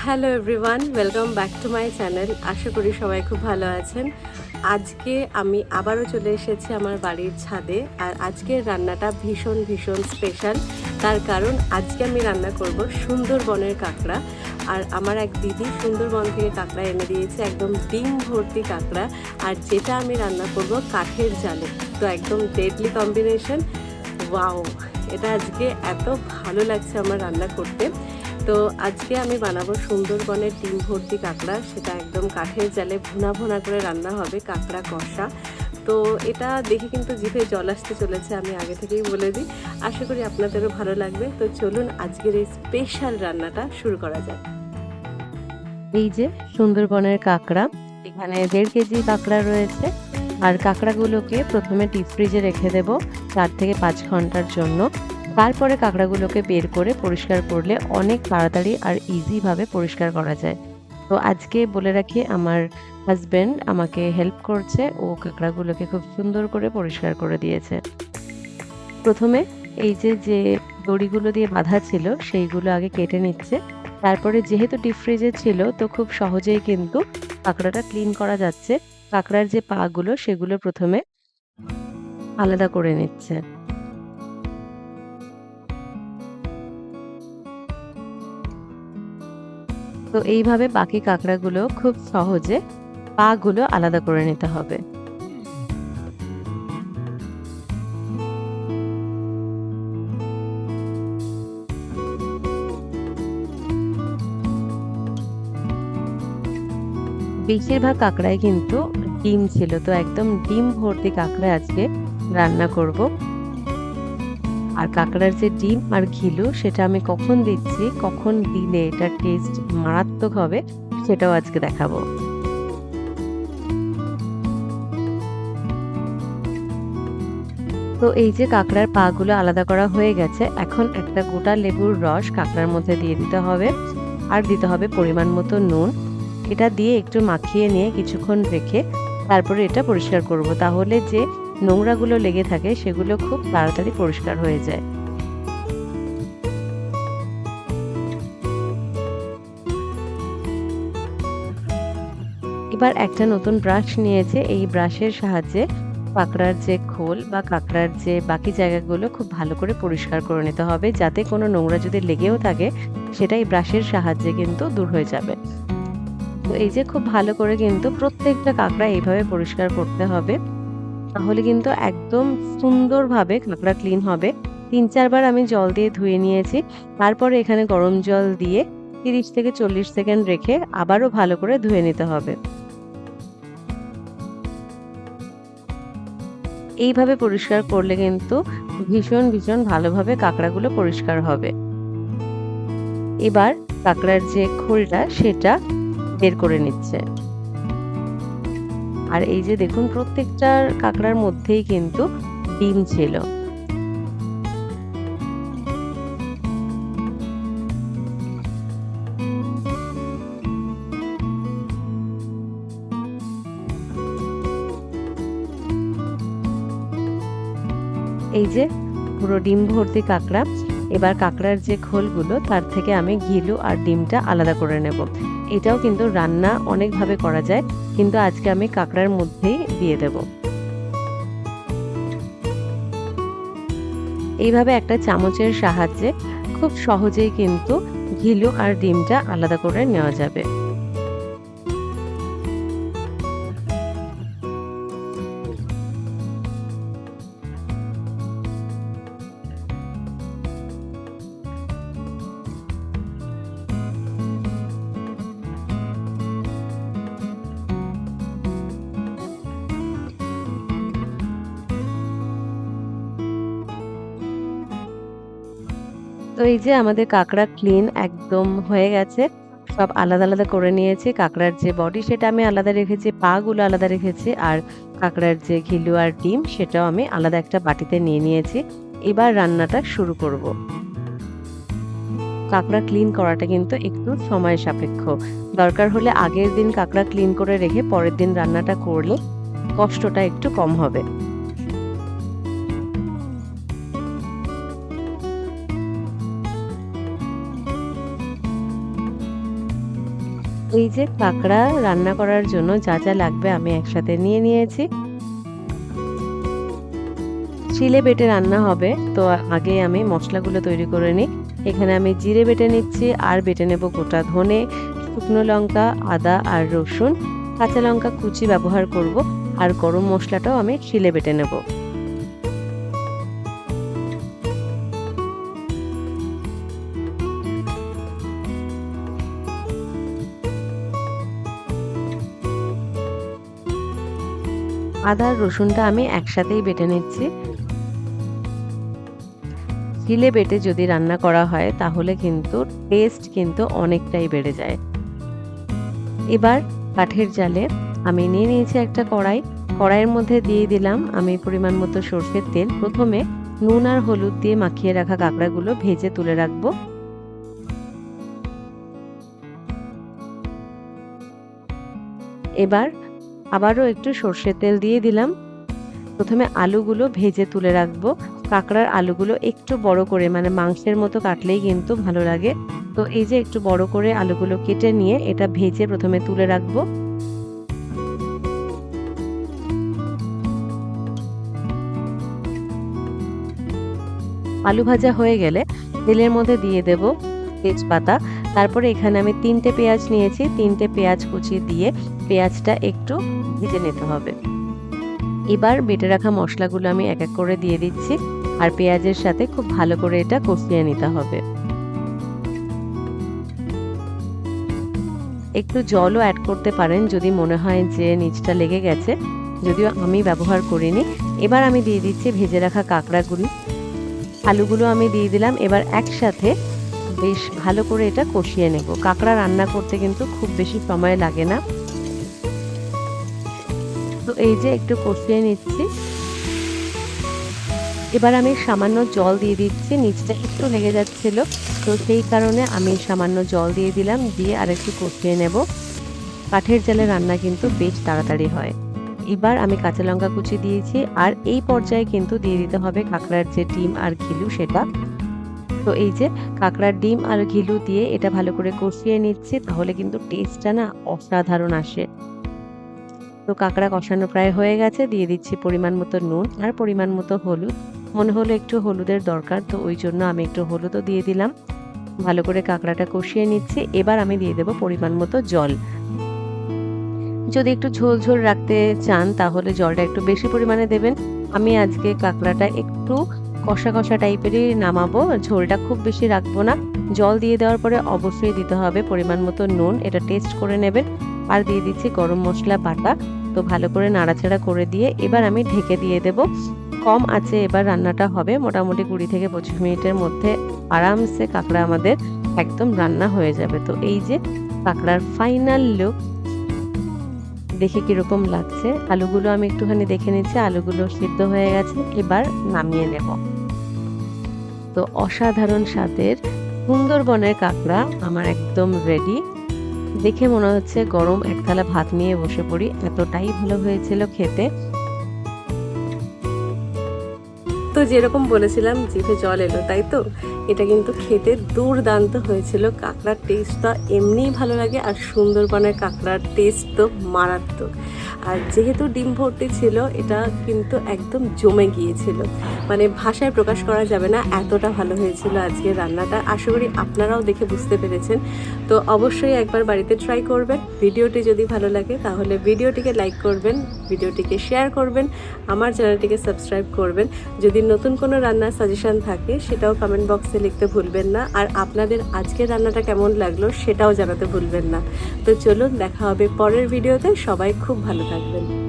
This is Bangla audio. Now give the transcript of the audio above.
Hello everyone welcome back to my channel আশা করি সবাই খুব ভালো আছেন। আজকে আমি আবারও চলে এসেছি আমার বাড়ির ছাদে আর আজকের রান্নাটা ভীষণ ভীষণ স্পেশাল তার কারণ আজকে আমি রান্না করব সুন্দরবনের কাঁকড়া। আর আমার এক দিদি সুন্দরবন থেকে কাঁকড়া এনে দিয়েছে, একদম ডিম ভর্তি কাঁকড়া। আর যেটা আমি রান্না করব কাঠের জালে। তো একদম ডেডলি কম্বিনেশন ওয়াও এটা আজকে এত ভালো লাগছে আমার রান্না করতে। তো আজকে আমি বানাবো সুন্দরবনের ডিম ভর্তি কাঁকড়া। সেটা একদম কাঠের জালে ভুনা ভুনা করে রান্না হবে, কাঁকড়া কষা। তো এটা দেখে কিন্তু জিভে জল আসতে চলেছে, আমি আগে থেকেই বলে দিই। আশা করি আপনাদেরও ভালো লাগবে। তো চলুন আজকের এই স্পেশাল রান্নাটা শুরু করা যাক। এই যে সুন্দরবনের কাঁকড়া, এখানে দেড় কেজি কাঁকড়া রয়েছে। আর কাঁকড়াগুলোকে প্রথমে ডিপ ফ্রিজে রেখে দেব, চার থেকে পাঁচ ঘণ্টার জন্য। তারপরে কাঁকড়াগুলোকে বের করে পরিষ্কার করলে অনেক তাড়াতাড়ি আর ইজিভাবে পরিষ্কার করা যায়। তো আজকে বলে রাখি, আমার হাজব্যান্ড আমাকে হেল্প করছে, ও কাঁকড়াগুলোকে খুব সুন্দর করে পরিষ্কার করে দিয়েছে। প্রথমে এই যে যে দড়িগুলো দিয়ে বাঁধা ছিল, সেইগুলো আগে কেটে নিচ্ছে। তারপরে যেহেতু ডিপ ফ্রিজে ছিল, তো খুব সহজেই কিন্তু কাঁকড়াটা ক্লিন করা যাচ্ছে। কাঁকড়ার যে পাগুলো, সেগুলো প্রথমে আলাদা করে নিচ্ছে। তো এইভাবে বাকি কাঁকড়াগুলো খুব সহজে পাগুলো আলাদা করে নিতে হবে। বেশিরভাগ কাঁকড়াই কিন্তু ডিম ছিল, তো একদম ডিম ভর্তি কাঁকড়া আজকে রান্না করব। আর কাঁকড়ার যে ডিম আর ঘিলু, সেটা আমি কখন দিচ্ছি, কখন দিলে এটার টেস্ট মারাত্মক হবে, সেটাও আজকে দেখাবো। তো এই যে কাঁকড়ার পাগুলো আলাদা করা হয়ে গেছে, এখন একটা গোটা লেবুর রস কাঁকড়ার মধ্যে দিয়ে দিতে হবে, আর দিতে হবে পরিমাণ মতো নুন। এটা দিয়ে একটু মাখিয়ে নিয়ে কিছুক্ষণ রেখে তারপরে এটা পরিষ্কার করব। তাহলে যে নোংরাগুলো লেগে থাকে, সেগুলো খুব তাড়াতাড়ি পরিষ্কার হয়ে যায়। এবার একটা নতুন ব্রাশ নিয়েছে। এই ব্রাশের সাহায্যে কাঁকড়ার যে খোল বা কাঁকড়ার যে বাকি জায়গাগুলো খুব ভালো করে পরিষ্কার করে নিতে হবে, যাতে কোনো নোংরা যদি লেগেও থাকে, সেটা এই ব্রাশের সাহায্যে কিন্তু দূর হয়ে যাবে। তো এই যে খুব ভালো করে কিন্তু প্রত্যেকটা কাঁকড়া এইভাবে পরিষ্কার করতে হবে। তাহলে কিন্তু একদম সুন্দরভাবে কাঁকড়া ক্লিন হবে। তিন চারবার আমি জল দিয়ে ধুয়ে নিয়েছি। তারপরে এখানে গরম জল দিয়ে তিরিশ থেকে চল্লিশ সেকেন্ড রেখে আবারও ভালো করে ধুয়ে নিতে হবে। এইভাবে পরিষ্কার করলে কিন্তু ভীষণ ভীষণ ভালোভাবে কাঁকড়াগুলো পরিষ্কার হবে। এবার কাঁকড়ার যে খোলটা, সেটা বের করে নিচ্ছে। আর এই যে দেখুন, প্রত্যেকটার কাঁকড়ার মধ্যেই কিন্তু ডিম ছিল। এই যে পুরো ডিম ভর্তি কাঁকড়া। এবার কাঁকড়ার যে খোলগুলো, তার থেকে আমি ঘিলু আর ডিমটা আলাদা করে নেব। এটাও কিন্তু রান্না অনেকভাবে করা যায়, কিন্তু আজকে আমি কাঁকড়ার মধ্যেই দিয়ে দেব। এইভাবে একটা চামচের সাহায্যে খুব সহজেই কিন্তু ঘিলু আর ডিমটা আলাদা করে নেওয়া যাবে। তো এই যে আমাদের কাঁকড়া ক্লিন একদম হয়ে গেছে, সব আলাদা আলাদা করে নিয়েছি। কাঁকড়ার যে বডি সেটা আমি আলাদা রেখেছি পা গুলো আলাদা রেখেছি, আর কাঁকড়ার যে ঘিলু আর ডিম সেটাও আমি আলাদা একটা বাটিতে নিয়ে নিয়েছি। এবার রান্নাটা শুরু করব। কাঁকড়া ক্লিন করাটা কিন্তু একটু সময় সাপেক্ষ। দরকার হলে আগের দিন কাঁকড়া ক্লিন করে রেখে পরের দিন রান্নাটা করলে কষ্টটা একটু কম হবে। এই যে কাঁকড়া রান্না করার জন্য যা যা লাগবে আমি একসাথে নিয়ে নিয়েছি। শিলে বেটে রান্না হবে, তো আগে আমি মশলাগুলো তৈরি করে নিই। এখানে আমি জিরে বেটে নিচ্ছি, আর বেটে নেব গোটা ধনে, শুকনো লঙ্কা, আদা আর রসুন। কাঁচা লঙ্কা কুচি ব্যবহার করব, আর গরম মশলাটাও আমি শিলে বেটে নেব। আদা রসুনটা আমি একসাথেই বেটে নিচ্ছি। শিলে বেটে যদি রান্না করা হয়, তাহলে কিন্তু টেস্ট কিন্তু অনেকটাই বেড়ে যায়। এবার কাঠের জালে আমি নিয়ে নিয়েছি একটা কড়াই। কড়াইয়ের মধ্যে দিয়ে দিলাম আমি পরিমাণ মতো সর্ষের তেল। প্রথমে নুন আর হলুদ দিয়ে মাখিয়ে রাখা কাঁকড়াগুলো ভেজে তুলে রাখব। এবার আবারও একটু সর্ষের তেল দিয়ে দিলাম। প্রথমে আলুগুলো ভেজে তুলে রাখব। কাঁকড়ার আলুগুলো একটু বড় করে মানে মাংসের মতো কাটলেই কিন্তু ভালো লাগে। তো এই যে একটু বড় করে আলুগুলো কেটে নিয়ে এটা ভেজে প্রথমে তুলে রাখব। আলু ভাজা হয়ে গেলে তেলের মধ্যে দিয়ে দেব তেজপাতা। তারপরে এখানে আমি তিনটে পেঁয়াজ নিয়েছি। তিনটে পেঁয়াজ কুচি দিয়ে পেঁয়াজটা একটু ভেজে নিতে হবে। এবার বেটে রাখা মশলাগুলো আমি এক এক করে দিয়ে দিচ্ছি আর পেঁয়াজের সাথে খুব ভালো করে এটা কষিয়ে নিতে হবে। একটু জলও অ্যাড করতে পারেন যদি মনে হয় যে নিচটা লেগে গেছে, যদিও আমি ব্যবহার করিনি। এবার আমি দিয়ে দিচ্ছি ভেজে রাখা কাঁকড়াগুলো। আলুগুলো আমি দিয়ে দিলাম, এবার একসাথে বেশ ভালো করে এটা কষিয়ে নেব। কাঁকড়া রান্না করতে কিন্তু খুব বেশি সময় লাগে না। তো এই যে একটু কষিয়ে নিচ্ছি। এবার আমি সামান্য জল দিয়ে দিচ্ছি, নিচটা একটু লেগে যাচ্ছিল। তো সেই কারণে আমি সামান্য জল দিয়ে দিলাম, দিয়ে আর একটু কষিয়ে নেব। কাঠের জালে রান্না কিন্তু বেশ তাড়াতাড়ি হয়। এবার আমি কাঁচা লঙ্কা কুচি দিয়েছি, আর এই পর্যায়ে কিন্তু দিয়ে দিতে হবে কাঁকড়ার যে ডিম আর ঘিলু সেটা। তো এই যে কাঁকড়ার ডিম আর ঘিলু দিয়ে এটা ভালো করে কষিয়ে নিচ্ছি, তাহলে কিন্তু টেস্টটা না অসাধারণ আসে। তো কাঁকড়া কষানো প্রায় হয়ে গেছে। দিয়ে দিচ্ছি পরিমাণ মতো নুন আর পরিমাণ মতো হলুদ। মনে হলো একটু হলুদের দরকার, তো ওই জন্য আমি একটু হলুদও দিয়ে দিলাম। ভালো করে কাঁকড়াটা কষিয়ে নিচ্ছি। এবার আমি দিয়ে দেবো পরিমাণ মতো জল। যদি একটু ঝোল ঝোল রাখতে চান, তাহলে জলটা একটু বেশি পরিমাণে দেবেন। আমি আজকে কাঁকড়াটা একটু কষা কষা টাইপেরই নামাবো। ঝোলটা খুব বেশি রাখব না। জল দিয়ে দেওয়ার পরে অবশ্যই দিতে হবে পরিমাণ মতো নুন। এটা টেস্ট করে নেবেন। আর দিয়ে দিচ্ছি গরম মশলা বাটা। তো ভালো করে নাড়াচাড়া করে দিয়ে এবার আমি ঢেকে দিয়ে দেব। কম আছে এবার রান্নাটা হবে। মোটামুটি কুড়ি থেকে পঁচিশ মিনিটের মধ্যে আরামসে কাঁকড়া আমাদের একদম রান্না হয়ে যাবে। তো এই যে কাঁকড়ার ফাইনাল লুক দেখে কীরকম লাগছে। আলুগুলো আমি একটুখানি দেখে নিচ্ছি। আলুগুলো সিদ্ধ হয়ে গেছে। এবার নামিয়ে নেব। তো অসাধারণ স্বাদের সুন্দরবনের কাঁকড়া আমার একদম রেডি দেখে মনে হচ্ছে গরম এক থালা ভাত নিয়ে বসে পড়ি। এতটাই ভালো হয়েছিল খেতে। তো যেরকম বলেছিলাম, জিভে জল এলো, তাই তো? এটা কিন্তু খেতে দুর্দান্ত হয়েছিল। কাঁকড়ার টেস্টটা এমনিই ভালো লাগে, আর সুন্দরবনের কাঁকড়ার টেস্ট তো মারাত্মক। আর যেহেতু ডিম ভর্তি ছিল, এটা কিন্তু একদম জমে গিয়েছিল। মানে ভাষায় প্রকাশ করা যাবে না, এতটা ভালো হয়েছিল আজকে রান্নাটা। আশা করি আপনারাও দেখে বুঝতে পেরেছেন। তো অবশ্যই একবার বাড়িতে ট্রাই করবেন। ভিডিওটি যদি ভালো লাগে, তাহলে ভিডিওটিকে লাইক করবেন, ভিডিওটিকে শেয়ার করবেন, আমার চ্যানেলটিকে সাবস্ক্রাইব করবেন। যদি নতুন কোনো রান্নার সাজেশান থাকে, সেটাও কমেন্ট বক্সে লিখতে ভুলবেন না। আর আপনাদের আজকের রান্নাটা কেমন লাগল, সেটাও জানাতে ভুলবেন না। তো চলুন, দেখা হবে পরের ভিডিওতে সবাই খুব ভালো থাকবেন।